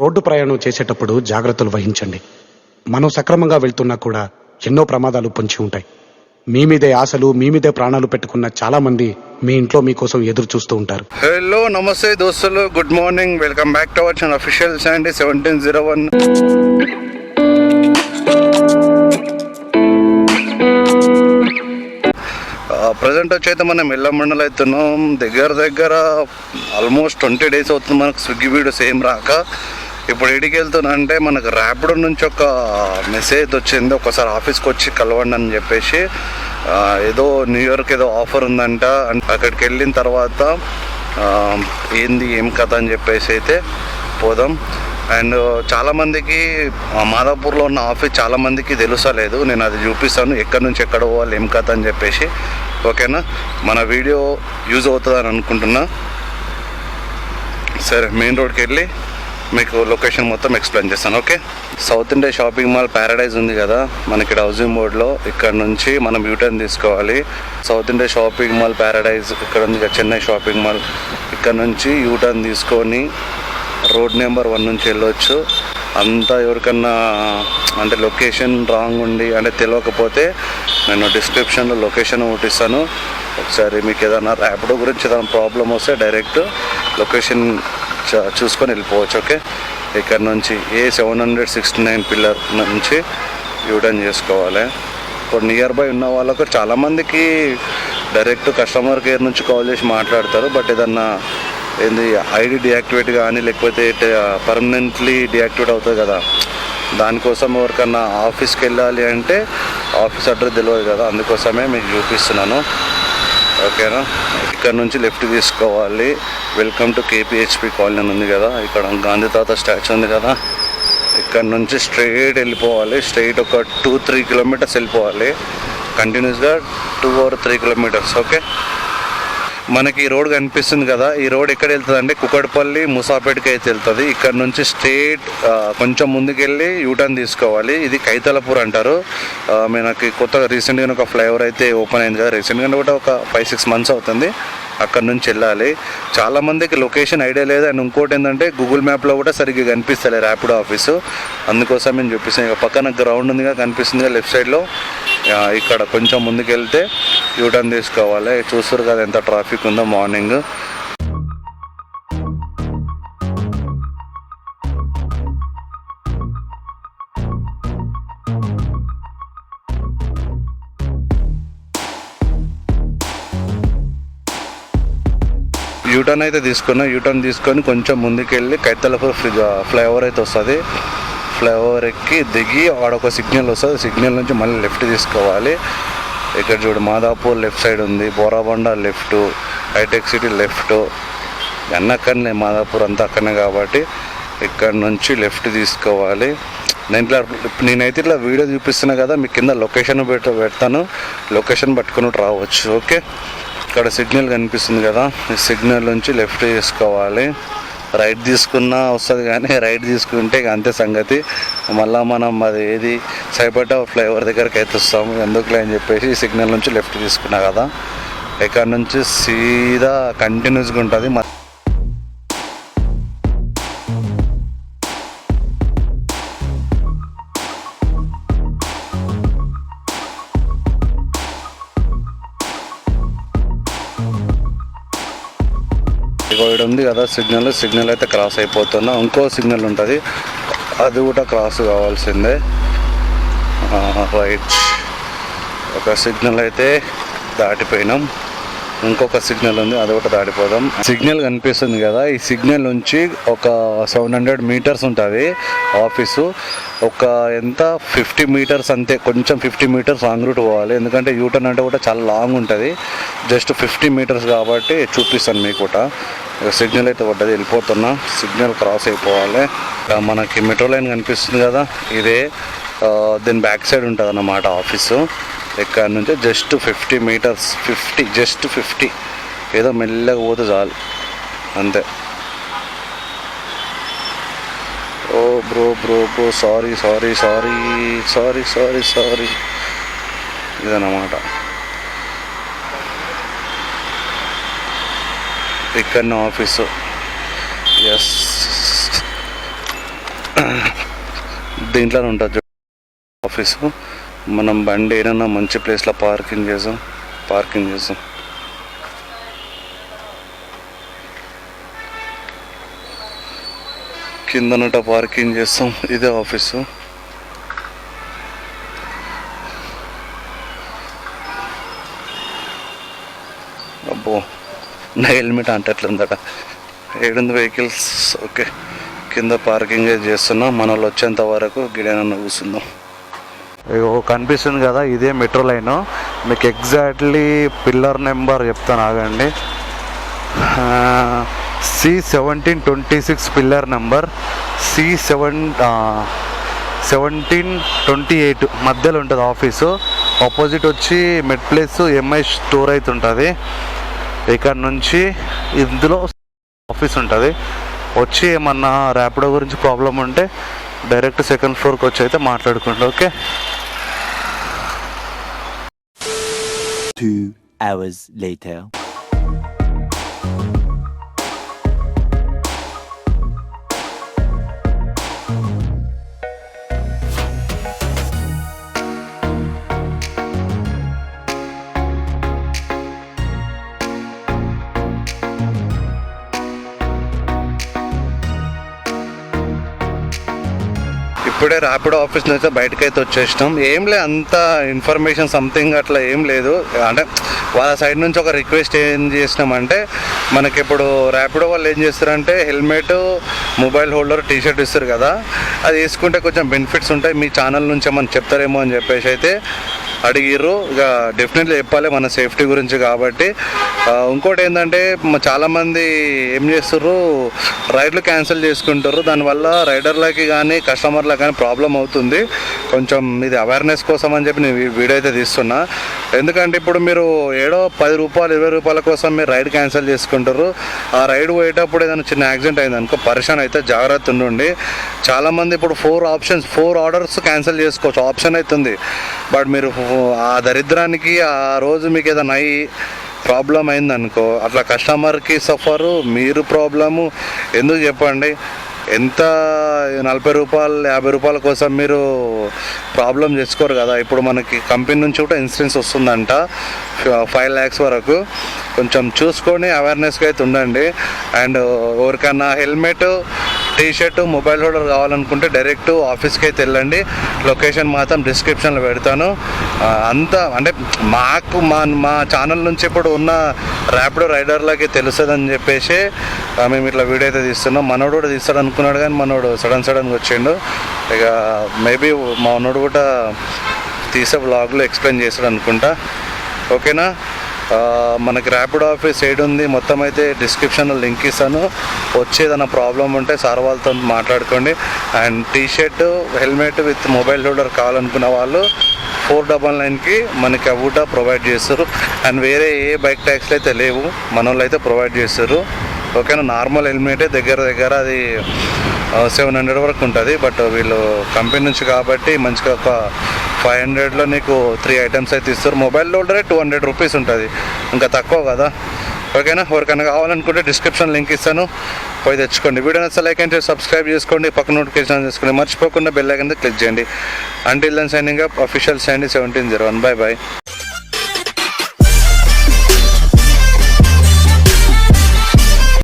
Road ప్రయాణం చేసేటప్పుడు జాగ్రత్తలు వహించండి. మనం సక్రమంగా వెళ్తున్నా కూడా ఎన్నో ప్రమాదాలు పొంచి ఉంటాయి. మీ మీదే ఆశలు మీ మీదే ప్రాణాలు పెట్టుకున్న చాలా మంది మీ ఇంట్లో మీకోసం ఎదురు చూస్తూ ఉంటారు. హలో నమస్తే దోస్తులు. Good morning welcome back to our channel official Sunday seventeen zero one present వచ్చి అయితే మనం ఎల్ల అవుతున్నాం. దగ్గర దగ్గర ఆల్మోస్ట్ ట్వంటీ డేస్ అవుతుంది మనకు స్విగ్గీ వీడియోస్ ఏం రాక. ఇప్పుడు ఎడికి వెళ్తున్నా అంటే మనకు ర్యాపిడో నుంచి ఒక మెసేజ్ వచ్చింది. ఒకసారి ఆఫీస్కి వచ్చి కలవండి అని చెప్పేసి ఏదో న్యూ ఇయర్కి ఏదో ఆఫర్ ఉందంట. అండ్ అక్కడికి వెళ్ళిన తర్వాత ఏంది ఏం కథ అని చెప్పేసి అయితే పోదాం. అండ్ చాలామందికి మాదాపూర్లో ఉన్న ఆఫీస్ చాలామందికి తెలుసలేదు నేను అది చూపిస్తాను. ఎక్కడి నుంచి ఎక్కడ పోవాలి ఏం కథ అని చెప్పేసి. ఓకేనా? మన వీడియో యూజ్ అవుతుందని అనుకుంటున్నా. సరే మెయిన్ రోడ్కి వెళ్ళి మీకు లొకేషన్ మొత్తం ఎక్స్ప్లెయిన్ చేస్తాను okay south India shopping mall Paradise ఉంది కదా మనకి ఇక్కడ హౌసింగ్ బోర్డ్లో ఇక్కడ నుంచి మనం యూటర్న్ తీసుకోవాలి. South India shopping mall Paradise ఇక్కడ ఉంది కదా చెన్నై షాపింగ్ మాల్ ఇక్కడ నుంచి యూటర్న్ తీసుకొని రోడ్ నెంబర్ వన్ నుంచి వెళ్ళొచ్చు. అంతా ఎవరికన్నా అంటే లొకేషన్ రాంగ్ ఉండి అంటే తెలియకపోతే నేను డిస్క్రిప్షన్లో లొకేషన్ ఒకటిస్తాను ఒకసారి మీకు ఏదైనా ర్యాపిడో గురించి ఏదైనా ప్రాబ్లం వస్తే డైరెక్ట్ లొకేషన్ చూసుకొని వెళ్ళిపోవచ్చు ఓకే? ఇక్కడ నుంచి A seven hundred sixty nine pillar నుంచి యూటర్న్ చేసుకోవాలి. ఇప్పుడు నియర్ బై ఉన్న వాళ్ళకు చాలామందికి డైరెక్ట్ కస్టమర్ కేర్ నుంచి కాల్ చేసి మాట్లాడతారు బట్ ఏదన్నా ఏంది ఐడి డియాక్టివేట్ కానీ లేకపోతే పర్మనెంట్లీ డియాక్టివేట్ అవుతుంది కదా. దానికోసం ఎవరికన్నా ఆఫీస్కి వెళ్ళాలి అంటే ఆఫీస్ అడ్రస్ తెలియదు కదా అందుకోసమే మీకు చూపిస్తున్నాను. ఓకేనా? ఇక్కడ నుంచి లెఫ్ట్ తీసుకోవాలి. వెల్కమ్ టు కేపీహెచ్పి కాలనీ ఉంది కదా. ఇక్కడ గాంధీ తాత స్టాచ్యూ ఉంది కదా. ఇక్కడ నుంచి స్ట్రైట్ వెళ్ళిపోవాలి. స్ట్రైట్ ఒక టూ త్రీ కిలోమీటర్స్ వెళ్ళిపోవాలి. కంటిన్యూస్గా two or three kilometres okay మనకి ఈ రోడ్ కనిపిస్తుంది కదా ఈ రోడ్ ఎక్కడ వెళ్తుంది అంటే కుకట్పల్లి ముసాపేటకి అయితే వెళ్తుంది. ఇక్కడ నుంచి స్ట్రేట్ కొంచెం ముందుకెళ్ళి యూటర్న్ తీసుకోవాలి. ఇది కైతలపూర్ అంటారు. మనకి కొత్తగా రీసెంట్గా ఒక ఫ్లైఓవర్ అయితే ఓపెన్ అయింది కదా రీసెంట్గా కూడా ఒక ఫైవ్ సిక్స్ మంత్స్ అవుతుంది అక్కడ నుంచి వెళ్ళాలి. చాలా మందికి లొకేషన్ ఐడియా లేదు అండ్ ఇంకోటి ఏంటంటే గూగుల్ మ్యాప్లో కూడా సరిగ్గా కనిపిస్తలే ర్యాపిడో ఆఫీసు. అందుకోసం నేను చూపిస్తాను ఇక పక్కన గ్రౌండ్ ఉందిగా కనిపిస్తుంది లెఫ్ట్ సైడ్లో. ఇక్కడ కొంచెం ముందుకెళ్తే యూటర్న్ తీసుకోవాలి. చూస్తారు కదా ఎంత ట్రాఫిక్ ఉందో మార్నింగ్ యూటర్న్ అయితే తీసుకున్నా. యూటర్న్ తీసుకొని కొంచెం ముందుకెళ్ళి కైతలపూర్ ఫ్లైఓవర్ అయితే వస్తుంది. ఫ్లైఓవర్ ఎక్కి దిగి ఆడొక ఒక సిగ్నల్ వస్తుంది. సిగ్నల్ నుంచి మళ్ళీ లెఫ్ట్ తీసుకోవాలి. ఇక్కడ చూడు మాదాపూర్ లెఫ్ట్ సైడ్ ఉంది. Borabanda left Hitec City left. అన్నీ అక్కడనే మాదాపూర్ అంతా అక్కడనే కాబట్టి ఇక్కడ నుంచి లెఫ్ట్ తీసుకోవాలి. నేను నేనైతే ఇట్లా వీడియో చూపిస్తున్నా కదా మీ కింద లొకేషన్ పెట్ట పెడతాను. లొకేషన్ పట్టుకుని రావచ్చు. ఓకే? ఇక్కడ సిగ్నల్ కనిపిస్తుంది కదా ఈ సిగ్నల్ నుంచి లెఫ్ట్ తీసుకోవాలి. రైట్ తీసుకున్నా వస్తుంది కానీ రైట్ తీసుకుంటే అంతే సంగతి. మళ్ళీ మనం అది ఏది సైపట ఫ్లైఓవర్ దగ్గరికి అయితే వస్తాము. ఎందుకులే అని చెప్పేసి సిగ్నల్ నుంచి లెఫ్ట్ తీసుకున్నా కదా. ఇక్కడ నుంచి సీదా కంటిన్యూస్గా ఉంటుంది. ఇక్కడ ఉంది కదా సిగ్నల్ సిగ్నల్ అయితే క్రాస్ అయిపోతున్నా. ఇంకో సిగ్నల్ ఉంటుంది. అది కూడా క్రాస్ కావాల్సిందే. రైట్. ఒక సిగ్నల్ అయితే దాటిపోయినాం. ఇంకొక సిగ్నల్ ఉంది అది కూడా దాటిపోదాం. సిగ్నల్ కనిపిస్తుంది కదా ఈ సిగ్నల్ నుంచి ఒక సెవెన్ హండ్రెడ్ మీటర్స్ ఉంటుంది ఆఫీసు. ఒక ఎంత? ఫిఫ్టీ మీటర్స్ అంతే కొంచెం ఫిఫ్టీ మీటర్స్ లాంగ్ రూట్ పోవాలి. ఎందుకంటే యూటర్న్ అంటే కూడా చాలా లాంగ్ ఉంటుంది. జస్ట్ ఫిఫ్టీ మీటర్స్ కాబట్టి చూపిస్తాను మీకు కూడా. సిగ్నల్ అయితే పడ్డది వెళ్ళిపోతున్నా. సిగ్నల్ క్రాస్ అయిపోవాలి. ఇక మనకి మెట్రో లైన్ కనిపిస్తుంది కదా ఇదే. దీని బ్యాక్ సైడ్ ఉంటుంది అన్నమాట ఆఫీసు. ఇక్కడ నుంచి? Just fifty metres fifty just fifty. ఏదో మెల్లగా పోతే చాలు. అంతే. ఓ bro bro bro sorry sorry sorry sorry sorry sorry. ఇదన్నమాట. ఇక్కడ ఆఫీసు ఎస్ దీంట్లోనే ఉంటుంది ఆఫీసు మనం బండి ఏదైనా మంచి ప్లేస్లో పార్కింగ్ చేసాం. పార్కింగ్ చేసాం. కిందనట పార్కింగ్ చేస్తాం. ఇదే ఆఫీసు అబ్బో. నా హెల్మెట్ అంటట్లుందట. ఏడుంది వెహికల్స్. ఓకే. కింద పార్కింగ్ చేస్తున్నాం. మన వాళ్ళు వచ్చేంత వరకు గిడేనన్న కూర్చుందాం కనిపిస్తుంది కదా ఇదే మెట్రో లైన్. మీకు ఎగ్జాక్ట్లీ పిల్లర్ నెంబర్ చెప్తాను ఆగండి. C seventeen twenty six pillar number. C seven seventeen twenty eight మధ్యలో ఉంటుంది ఆఫీసు. ఆపోజిట్ వచ్చి మెట్ ప్లేస్ ఎంఐ స్టోర్ అయితే ఉంటుంది. ఇక్కడ నుంచి ఇందులో ఆఫీస్ ఉంటుంది వచ్చి ఏమన్నా ర్యాపిడో గురించి ప్రాబ్లం ఉంటే డైరెక్ట్ సెకండ్ ఫ్లోర్కి వచ్చి అయితే మాట్లాడుకుంటాం ఓకే Two hours later. ఇప్పుడే ర్యాపిడో ఆఫీస్ నుంచి బయటకు అయితే వచ్చేసినాం. ఏం లే అంత ఇన్ఫర్మేషన్ సంథింగ్ అట్లా ఏం లేదు. అంటే వాళ్ళ సైడ్ నుంచి ఒక రిక్వెస్ట్ ఏం చేసినామంటే మనకి ఇప్పుడు ర్యాపిడో వాళ్ళు ఏం చేస్తారంటే helmet mobile holder T shirt ఇస్తారు కదా. అది వేసుకుంటే కొంచెం బెనిఫిట్స్ ఉంటాయి. మీ ఛానల్ నుంచి ఏమన్నా చెప్తారేమో అని చెప్పేసి అయితే అడిగిర్రు. ఇక డెఫినెట్లీ చెప్పాలి మన సేఫ్టీ గురించి కాబట్టి. ఇంకోటి ఏంటంటే చాలామంది ఏం చేస్తుర్రు? రైడ్లు క్యాన్సిల్ చేసుకుంటారు దానివల్ల రైడర్లకి కానీ కస్టమర్లకు కానీ ప్రాబ్లం అవుతుంది. కొంచెం ఇది అవేర్నెస్ కోసం అని చెప్పి నేను వీడియో అయితే తీస్తున్నా. ఎందుకంటే ఇప్పుడు మీరు ఏడో పది రూపాయలు ఇరవై రూపాయల కోసం మీరు రైడ్ క్యాన్సిల్ చేసుకుంటారు ఆ రైడ్ పోయేటప్పుడు ఏదైనా చిన్న యాక్సిడెంట్ అయింది అనుకో పరిశాన్ అయితే జాగ్రత్త ఉండండి. చాలామంది ఇప్పుడు four options four orders cancel చేసుకోవచ్చు. ఆప్షన్ అవుతుంది బట్ మీరు ఆ దరిద్రానికి ఆ రోజు మీకు ఏదైనా అయ్యి ప్రాబ్లం అయిందనుకో అట్లా కస్టమర్కి సఫరు మీరు ప్రాబ్లము ఎందుకు చెప్పండి? ఎంత నలభై రూపాయలు యాభై రూపాయల కోసం మీరు ప్రాబ్లం చేసుకోరు కదా? ఇప్పుడు మనకి కంపెనీ నుంచి కూడా ఇన్సూరెన్స్ వస్తుందంట ఫైవ్ ల్యాక్స్ వరకు. కొంచెం చూసుకొని అవేర్నెస్గా అయితే ఉండండి. అండ్ ఎవరికైనా helmet T shirt mobile holder కావాలనుకుంటే డైరెక్ట్ ఆఫీస్కి అయితే వెళ్ళండి. లొకేషన్ మాత్రం డిస్క్రిప్షన్లో పెడతాను. అంతా అంటే మాకు మా మా ఛానల్ నుంచి ఇప్పుడు ఉన్న ర్యాపిడో రైడర్లకి తెలుస్తుందని చెప్పేసి మేము ఇట్లా వీడియో అయితే తీస్తున్నాం. మనోడు కూడా తీస్తాడు అనుకున్నాడు కానీ మనోడు సడన్ సడన్గా వచ్చిండు. ఇక మేబీ మా మనోడు కూడా తీసే బ్లాగ్లో ఎక్స్ప్లెయిన్ చేస్తాడు అనుకుంటా ఓకేనా మనకి ర్యాపిడ్ ఆఫీస్ సైడ్ ఉంది. మొత్తం అయితే డిస్క్రిప్షన్లో లింక్ ఇస్తాను. వచ్చేదన్న ప్రాబ్లం ఉంటే సార్ వాళ్ళతో మాట్లాడుకోండి. And T shirt helmet with mobile holder కావాలనుకున్న వాళ్ళు ఫోర్ డబల్ నైన్కి మనకి అవి కూడా ప్రొవైడ్ చేస్తారు. అండ్ వేరే ఏ బైక్ ట్యాక్స్లు అయితే లేవు మన వాళ్ళు అయితే ప్రొవైడ్ చేస్తారు. ఓకేనా నార్మల్ హెల్మెటే దగ్గర దగ్గర అది సెవెన్ హండ్రెడ్ వరకు ఉంటుంది. బట్ వీళ్ళు కంపెనీ నుంచి కాబట్టి మంచిగా ఒక ఫైవ్ హండ్రెడ్లో నీకు త్రీ ఐటమ్స్ అయితే ఇస్తారు. మొబైల్ హోల్డరే టూ హండ్రెడ్ రూపీస్ ఉంటుంది. ఇంకా తక్కువ కదా. ఓకేనా? ఎవరికైనా కావాలనుకుంటే డిస్క్రిప్షన్ లింక్ ఇస్తాను. పోయి తెచ్చుకోండి. వీడియో నచ్చ లైక్ అండ్ సబ్స్క్రైబ్ చేసుకోండి. పక్క నోటిఫికేషన్ చేసుకోండి మర్చిపోకుండా బెల్ ఐకన్ క్లిక్ చేయండి. Until then signing up official signed seventeen zero one bye bye